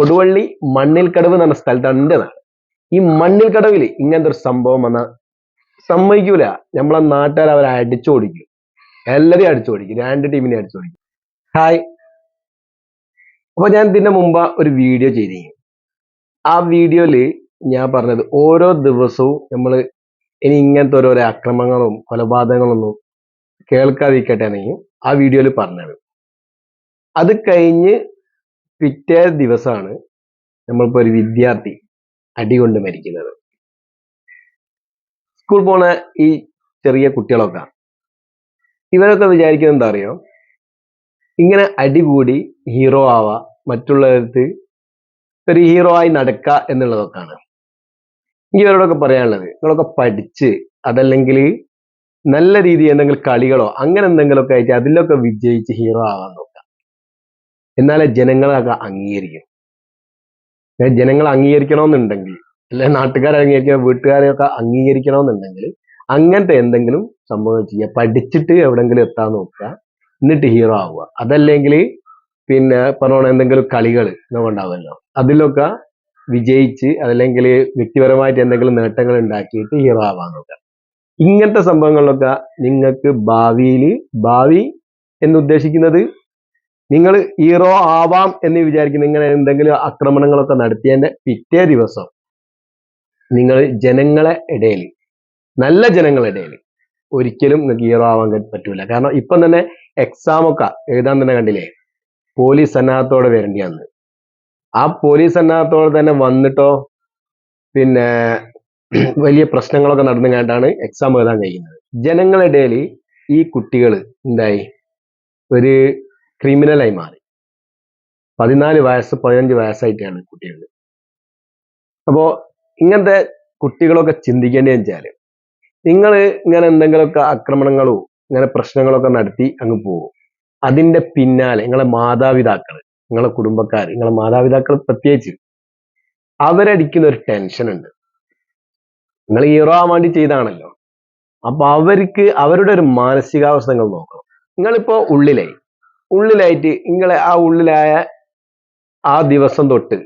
കൊടുവള്ളി മണ്ണിൽ കടവ് എന്ന് പറഞ്ഞ സ്ഥലത്താണ് എന്റെ നാട്. ഈ മണ്ണിൽ കടവിൽ ഇങ്ങനത്തെ ഒരു സംഭവം വന്ന സമ്മതിക്കൂല. നമ്മളെ നാട്ടുകാർ അവരെ അടിച്ചോടിക്കും എല്ലാരെയും അടിച്ചോടിക്കും രണ്ട് ടീമിനെ അടിച്ചോടിക്കും ഹായ്. അപ്പൊ ഞാൻ ഇതിന്റെ മുമ്പ് ഒരു വീഡിയോ ചെയ്തിരുന്നു ആ വീഡിയോയിൽ ഞാൻ പറഞ്ഞത് ഓരോ ദിവസവും നമ്മൾ ഇനി ഇങ്ങനത്തെ ഓരോരോ അക്രമങ്ങളും കൊലപാതകങ്ങളൊന്നും കേൾക്കാതിരിക്കട്ടെ എന്നെങ്കിൽ ആ വീഡിയോയിൽ പറഞ്ഞത്. അത് കഴിഞ്ഞ് പിറ്റേ ദിവസമാണ് നമ്മളിപ്പോ ഒരു വിദ്യാർത്ഥി അടികൊണ്ട് മരിക്കുന്നത്. സ്കൂൾ പോണ ഈ ചെറിയ കുട്ടികളൊക്കെ ഇവരൊക്കെ വിചാരിക്കുന്നത് എന്താ അറിയോ? ഇങ്ങനെ അടികൂടി ഹീറോ ആവാ മറ്റുള്ളവർക്ക് ഒരു ഹീറോ ആയി നടക്കുക എന്നുള്ളതൊക്കെയാണ്. എനിക്ക് ഇവരോടൊക്കെ പറയാനുള്ളത് നിങ്ങളൊക്കെ പഠിച്ച് അതല്ലെങ്കിൽ നല്ല രീതിയിൽ എന്തെങ്കിലും കളികളോ അങ്ങനെ എന്തെങ്കിലുമൊക്കെ ആയിട്ട് അതിലൊക്കെ വിജയിച്ച് ഹീറോ നോക്കുക എന്നാലേ ജനങ്ങളൊക്കെ അംഗീകരിക്കും. ജനങ്ങൾ അംഗീകരിക്കണമെന്നുണ്ടെങ്കിൽ അല്ലെ നാട്ടുകാരെ അംഗീകരിക്കണം വീട്ടുകാരെയൊക്കെ അംഗീകരിക്കണമെന്നുണ്ടെങ്കിൽ അങ്ങനത്തെ എന്തെങ്കിലും സംഭവം ചെയ്യുക. പഠിച്ചിട്ട് എവിടെങ്കിലും എത്താൻ നോക്കുക. എന്നിട്ട് ഹീറോ ആവുക. അതല്ലെങ്കിൽ പിന്നെ പറഞ്ഞ എന്തെങ്കിലും കളികൾ ഉണ്ടാവുമല്ലോ. അതിലൊക്കെ വിജയിച്ച് അതല്ലെങ്കിൽ വ്യക്തിപരമായിട്ട് എന്തെങ്കിലും നേട്ടങ്ങൾ ഉണ്ടാക്കിയിട്ട് ഹീറോ ആവാൻ നോക്കുക. ഇങ്ങനത്തെ സംഭവങ്ങളിലൊക്കെ നിങ്ങൾക്ക് ഭാവിയിൽ ഭാവി എന്ന് ഉദ്ദേശിക്കുന്നത് നിങ്ങൾ ഹീറോ ആവാം എന്ന് വിചാരിക്കുന്ന നിങ്ങൾ എന്തെങ്കിലും ആക്രമണങ്ങളൊക്കെ നടത്തിയതിന്റെ പിറ്റേ ദിവസം നിങ്ങൾ ജനങ്ങളെ ഇടയിൽ നല്ല ജനങ്ങളുടെ ഇടയിൽ ഒരിക്കലും നിങ്ങൾക്ക് ഹീറോ ആവാൻ പറ്റൂല. കാരണം ഇപ്പം തന്നെ എക്സാമൊക്കെ എഴുതാൻ തന്നെ കണ്ടില്ലേ? പോലീസ് സന്നാഹത്തോടെ വരേണ്ടിയാന്ന് ആ പോലീസ് സന്നാഹത്തോടെ തന്നെ വന്നിട്ടോ പിന്നെ വലിയ പ്രശ്നങ്ങളൊക്കെ നടന്നു കണ്ടാണ് എക്സാം എഴുതാൻ കഴിയുന്നത്. ജനങ്ങളുടെ ഇടയിൽ ഈ കുട്ടികൾ എന്തായി? ഒരു ക്രിമിനലായി മാറി. പതിനാല് വയസ്സ് പതിനഞ്ച് വയസ്സായിട്ടാണ് കുട്ടികൾ അപ്പോ ഇങ്ങനത്തെ കുട്ടികളൊക്കെ ചിന്തിക്കേണ്ടതെന്ന് വെച്ചാൽ നിങ്ങൾ ഇങ്ങനെ എന്തെങ്കിലുമൊക്കെ ആക്രമണങ്ങളോ ഇങ്ങനെ പ്രശ്നങ്ങളൊക്കെ നടത്തി അങ്ങ് പോകും അതിന്റെ പിന്നാലെ നിങ്ങളെ മാതാപിതാക്കൾ നിങ്ങളെ കുടുംബക്കാർ നിങ്ങളെ മാതാപിതാക്കൾ പ്രത്യേകിച്ച് അവരടിക്കുന്ന ഒരു ടെൻഷൻ ഉണ്ട്. നിങ്ങൾ ഹീറോ ആവാൻ വേണ്ടി ചെയ്താണല്ലോ. അപ്പൊ അവർക്ക് അവരുടെ ഒരു മാനസികാവസ്ഥ നിങ്ങൾ നോക്കണം. നിങ്ങളിപ്പോ ഉള്ളിലായി. ഉള്ളിലായിട്ട് നിങ്ങളെ ആ ഉള്ളിലായ ആ ദിവസം തൊട്ട്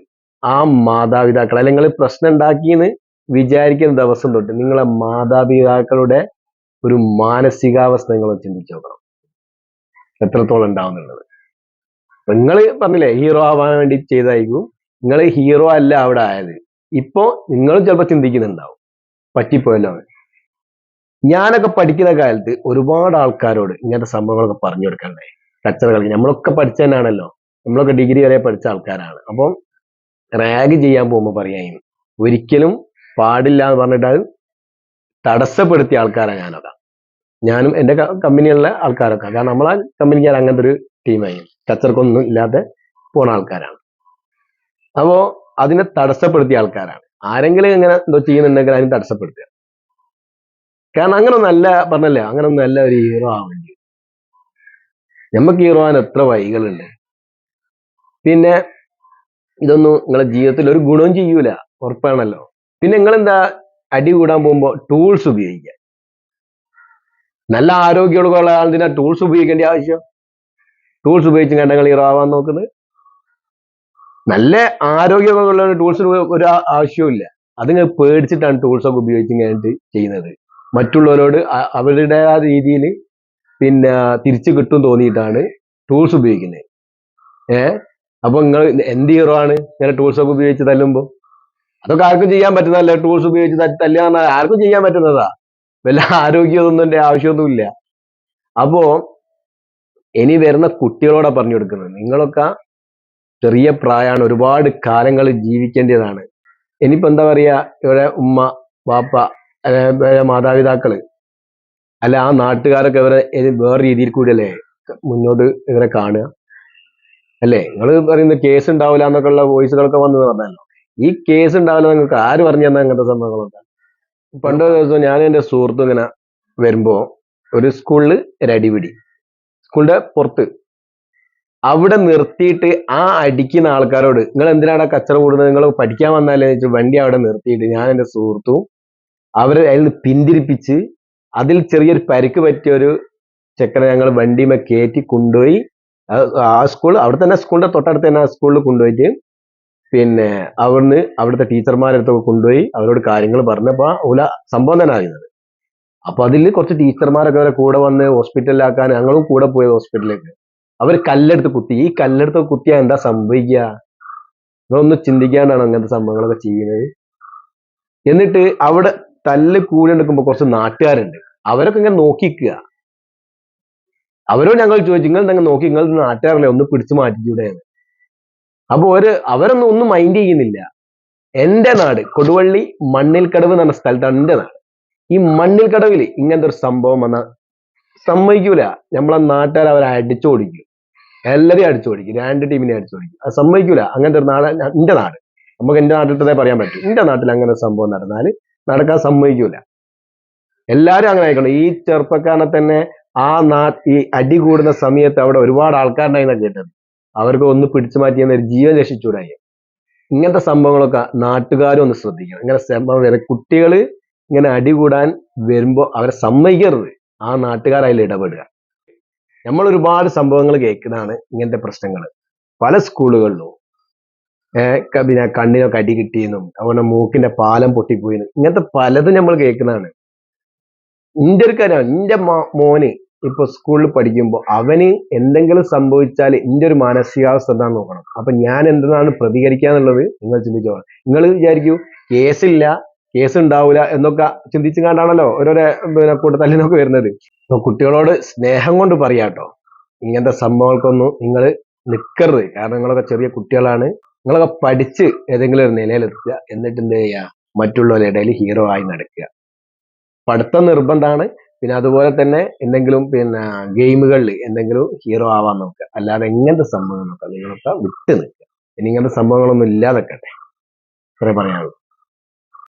ആ മാതാപിതാക്കൾ അല്ലെങ്കിൽ നിങ്ങൾ പ്രശ്നം ഉണ്ടാക്കിയെന്ന് വിചാരിക്കുന്ന ദിവസം തൊട്ട് നിങ്ങളെ മാതാപിതാക്കളുടെ ഒരു മാനസികാവസ്ഥ നിങ്ങൾ ചിന്തിച്ചു നോക്കണം. എത്രത്തോളം ഉണ്ടാവുന്നുള്ളത് നിങ്ങൾ പറഞ്ഞില്ലേ ഹീറോ ആവാൻ വേണ്ടി ചെയ്തായിരിക്കും. നിങ്ങൾ ഹീറോ അല്ല അവിടെ ആയത്. ഇപ്പോ നിങ്ങൾ ചിലപ്പോൾ ചിന്തിക്കുന്നുണ്ടാവും. പറ്റിപ്പോയല്ലോ. ഞാനൊക്കെ പഠിക്കുന്ന കാലത്ത് ഒരുപാട് ആൾക്കാരോട് ഇങ്ങനത്തെ സംഭവങ്ങളൊക്കെ പറഞ്ഞു കൊടുക്കണ്ടേ കച്ചറ കളിക്കും നമ്മളൊക്കെ പഠിച്ച തന്നെയാണല്ലോ നമ്മളൊക്കെ ഡിഗ്രി വരെ പഠിച്ച ആൾക്കാരാണ്. അപ്പം റാഗ് ചെയ്യാൻ പോകുമ്പോൾ പറയാം ഒരിക്കലും പാടില്ല എന്ന് പറഞ്ഞിട്ട് അത് തടസ്സപ്പെടുത്തിയ ആൾക്കാരാണ് ഞാനൊക്കെ. ഞാനും എന്റെ കമ്പനികളിലെ ആൾക്കാരൊക്കെ. കാരണം നമ്മളെ കമ്പനിക്കാർ അങ്ങനത്തെ ഒരു ടീമായി കച്ചറക്കൊന്നും ഇല്ലാതെ പോണ ആൾക്കാരാണ്. അപ്പോൾ അതിനെ തടസ്സപ്പെടുത്തിയ ആൾക്കാരാണ്. ആരെങ്കിലും ഇങ്ങനെ എന്തോ ചെയ്യുന്നുണ്ടെങ്കിൽ അതിനെ തടസ്സപ്പെടുത്തുക. കാരണം അങ്ങനെ ഒന്നല്ല പറഞ്ഞല്ലേ? അങ്ങനെ നല്ല ഒരു ഹീറോ ആവാൻ വേണ്ടി നമുക്ക് ഈ ആവാൻ എത്ര വഴികളുണ്ട്? പിന്നെ ഇതൊന്നും നിങ്ങളെ ജീവിതത്തിൽ ഒരു ഗുണവും ചെയ്യൂല ഉറപ്പാണല്ലോ. പിന്നെ നിങ്ങൾ എന്താ അടി കൂടാൻ പോകുമ്പോൾ ടൂൾസ് ഉപയോഗിക്കുക നല്ല ആരോഗ്യമുള്ള ആളിനാ ടൂൾസ് ഉപയോഗിക്കേണ്ട ആവശ്യം. ടൂൾസ് ഉപയോഗിച്ച് കണ്ട നിങ്ങൾ ഹീറോ നോക്കുന്നത്. നല്ല ആരോഗ്യമുള്ള ടൂൾസിന് ഒരു ആ- ആവശ്യവും ഇല്ല അതിങ്ങനെ പേടിച്ചിട്ടാണ് ടൂൾസ് ഒക്കെ ഉപയോഗിച്ച് കഴിഞ്ഞിട്ട് ചെയ്യുന്നത്. മറ്റുള്ളവരോട് അവരുടേതായ രീതിയിൽ പിന്നെ തിരിച്ചു കിട്ടും തോന്നിയിട്ടാണ് ടൂൾസ് ഉപയോഗിക്കുന്നത് ഏ? അപ്പൊ നിങ്ങൾ എന്ത് ഹീറോ ആണ് ഇങ്ങനെ ടൂൾസ് ഒക്കെ ഉപയോഗിച്ച് തല്ലുമ്പോൾ അതൊക്കെ ആർക്കും ചെയ്യാൻ പറ്റുന്നതല്ല. ടൂൾസ് ഉപയോഗിച്ച് തല്ലുക ആർക്കും ചെയ്യാൻ പറ്റുന്നതാ. വല്ല ആരോഗ്യമൊന്നും ആവശ്യമൊന്നുമില്ല. അപ്പോ ഇനി വരുന്ന കുട്ടികളോടാ പറഞ്ഞു കൊടുക്കുന്നത്. നിങ്ങളൊക്കെ ചെറിയ പ്രായമാണ് ഒരുപാട് കാലങ്ങൾ ജീവിക്കേണ്ടതാണ്. ഇനിയിപ്പോ എന്താ പറയാ? ഇവരെ ഉമ്മ വാപ്പ മാതാപിതാക്കൾ അല്ല ആ നാട്ടുകാരൊക്കെ ഇവരെ വേറെ രീതിയിൽ കൂടിയല്ലേ മുന്നോട്ട് ഇവരെ കാണുക. അല്ലേ? നിങ്ങൾ പറയുന്ന കേസ് ഉണ്ടാവില്ല എന്നൊക്കെ ഉള്ള വോയിസുകളൊക്കെ വന്നു പറഞ്ഞല്ലോ. ഈ കേസ് ഉണ്ടാവില്ല നിങ്ങൾക്ക് ആര് പറഞ്ഞു തന്നെ അങ്ങനത്തെ സംഭവങ്ങളൊക്കെ? പണ്ട് ദിവസം ഞാൻ എന്റെ സുഹൃത്ത് ഇങ്ങനെ വരുമ്പോ ഒരു സ്കൂളിൽ ഒരു അടിപിടി. സ്കൂളിന്റെ പുറത്ത്. അവിടെ നിർത്തിയിട്ട് ആ അടിക്കുന്ന ആൾക്കാരോട് നിങ്ങൾ എന്തിനാണ് കച്ചറ കൂടുന്നത്? നിങ്ങൾ പഠിക്കാൻ വന്നാലേ വണ്ടി അവിടെ നിർത്തിയിട്ട് ഞാൻ എന്റെ സുഹൃത്തും അവരെ അതിൽ നിന്ന് പിന്തിരിപ്പിച്ച് അതിൽ ചെറിയൊരു പരിക്ക് പറ്റിയ ഒരു ചെക്കനെ ഞങ്ങൾ വണ്ടിമേ കയറ്റി കൊണ്ടുപോയി. ആ- ആ സ്കൂൾ അവിടെ തന്നെ സ്കൂളിന്റെ തൊട്ടടുത്ത് തന്നെ ആ സ്കൂളിൽ കൊണ്ടുപോയിട്ട് പിന്നെ അവിടുന്ന് അവിടുത്തെ ടീച്ചർമാരുടെ അടുത്തൊക്കെ കൊണ്ടുപോയി അവരോട് കാര്യങ്ങൾ പറഞ്ഞപ്പോൾ ഓല സംഭവം തന്നെ അറിയുന്നത് അപ്പൊ അതിൽ കുറച്ച് ടീച്ചർമാരൊക്കെ അവരെ കൂടെ വന്ന് ഹോസ്പിറ്റലിലാക്കാൻ ഞങ്ങളും കൂടെ പോയി ഹോസ്പിറ്റലിലേക്ക്. അവർ കല്ലെടുത്ത് കുത്തി. ഈ കല്ലെടുത്ത് കുത്തിയാൽ എന്താ സംഭവിക്കുക നിങ്ങളൊന്ന് ചിന്തിക്കാണ്ടാണ് അങ്ങനത്തെ സംഭവങ്ങളൊക്കെ ചെയ്യുന്നത്. എന്നിട്ട് അവിടെ തല്ല് കൂടി എടുക്കുമ്പോൾ കുറച്ച് നാട്ടുകാരുണ്ട്. അവരൊക്കെ ഇങ്ങനെ നോക്കിക്കുക. അവരോട് ഞങ്ങൾ ചോദിച്ചു നിങ്ങൾ നിങ്ങൾ നോക്കി നിങ്ങൾ നാട്ടുകാരല്ലേ ഒന്ന് പിടിച്ചു മാറ്റിക്കൂടെ? അപ്പൊ ഒരു അവരൊന്നും ഒന്നും മൈൻഡ് ചെയ്യുന്നില്ല. എന്റെ നാട് കൊടുവള്ളി മണ്ണിൽക്കടവ് എന്ന് പറഞ്ഞ സ്ഥലത്താണ് എന്റെ നാട്. ഈ മണ്ണിൽക്കടവിൽ ഇങ്ങനത്തെ ഒരു സംഭവം വന്ന സമ്മതിക്കൂല. നമ്മളെ നാട്ടുകാർ അവരെ അടിച്ചോടിക്കും എല്ലാരെയും അടിച്ചോടിക്കും രണ്ട് ടീമിനെ അടിച്ചോടിക്കും അത് സമ്മതിക്കൂല. അങ്ങനത്തെ ഒരു നാട് എന്റെ നാട്. നമുക്ക് എന്റെ നാട്ടിലത്തെ പറയാൻ പറ്റും. എന്റെ നാട്ടിൽ അങ്ങനെ സംഭവം നടന്നാൽ നടക്കാൻ സമ്മതിക്കൂല. എല്ലാരും അങ്ങനെ ആയിക്കോട്ടെ. ഈ ചെറുപ്പക്കാരനെ തന്നെ ആ നാ ഈ അടി കൂടുന്ന സമയത്ത് അവിടെ ഒരുപാട് ആൾക്കാരുണ്ടായിരുന്ന കേട്ടത്. അവർക്ക് ഒന്ന് പിടിച്ചു മാറ്റിയെന്ന ഒരു ജീവൻ രക്ഷിച്ചൂടായി. ഇങ്ങനത്തെ സംഭവങ്ങളൊക്കെ നാട്ടുകാരും ഒന്ന് ശ്രദ്ധിക്കണം. ഇങ്ങനെ സംഭവം വരെ കുട്ടികൾ ഇങ്ങനെ അടി കൂടാൻ വരുമ്പോൾ അവരെ സമ്മതിക്കരുത്. ആ നാട്ടുകാർ അതിൽ ഇടപെടുക. നമ്മൾ ഒരുപാട് സംഭവങ്ങൾ കേൾക്കുന്നതാണ് ഇങ്ങനത്തെ പ്രശ്നങ്ങൾ പല സ്കൂളുകളിലും പിന്നെ കണ്ണിനൊക്കെ അടി കിട്ടിയെന്നും അതുപോലെ മൂക്കിന്റെ പാലം പൊട്ടിപ്പോയിന്നും ഇങ്ങനത്തെ പലതും നമ്മൾ കേൾക്കുന്നതാണ്. ഇന്റെ ഒരു കാര്യം എന്റെ മോന് ഇപ്പൊ സ്കൂളിൽ പഠിക്കുമ്പോൾ അവന് എന്തെങ്കിലും സംഭവിച്ചാൽ എന്റെ ഒരു മാനസികാവസ്ഥ എന്താണെന്ന് നോക്കണം. അപ്പൊ ഞാൻ എന്താണ് പ്രതികരിക്കുക എന്നുള്ളത് നിങ്ങൾ ചിന്തിച്ചോ നിങ്ങൾ വിചാരിക്കൂ കേസില്ല കേസ് ഉണ്ടാവില്ല എന്നൊക്കെ ചിന്തിച്ചു കണ്ടാണല്ലോ ഓരോരോ പിന്നെ കൂട്ടത്തല്ലിനൊക്കെ വരുന്നത്. അപ്പൊ കുട്ടികളോട് സ്നേഹം കൊണ്ട് പറയാട്ടോ ഇങ്ങനത്തെ സംഭവങ്ങൾക്കൊന്നും നിങ്ങൾ നിൽക്കരുത് കാരണം നിങ്ങളൊക്കെ ചെറിയ കുട്ടികളാണ്. നിങ്ങളൊക്കെ പഠിച്ച് ഏതെങ്കിലും ഒരു നിലയിലെത്തുക. എന്നിട്ട് എന്ത് ചെയ്യുക മറ്റുള്ളവരുടെ ഇടയിൽ ഹീറോ ആയി നടക്കുക. പഠിത്തം നിർബന്ധമാണ്. പിന്നെ അതുപോലെ തന്നെ എന്തെങ്കിലും പിന്നെ ഗെയിമുകളിൽ എന്തെങ്കിലും ഹീറോ ആവാൻ നോക്കുക. അല്ലാതെ എങ്ങനത്തെ സംഭവങ്ങളൊക്കെ നിങ്ങളൊക്കെ വിട്ട് നിൽക്കുക. ഇനി ഇങ്ങനത്തെ സംഭവങ്ങളൊന്നും ഇല്ലാതെ നിൽക്കട്ടെ. ഇത്രേ പറയാനുള്ളൂ.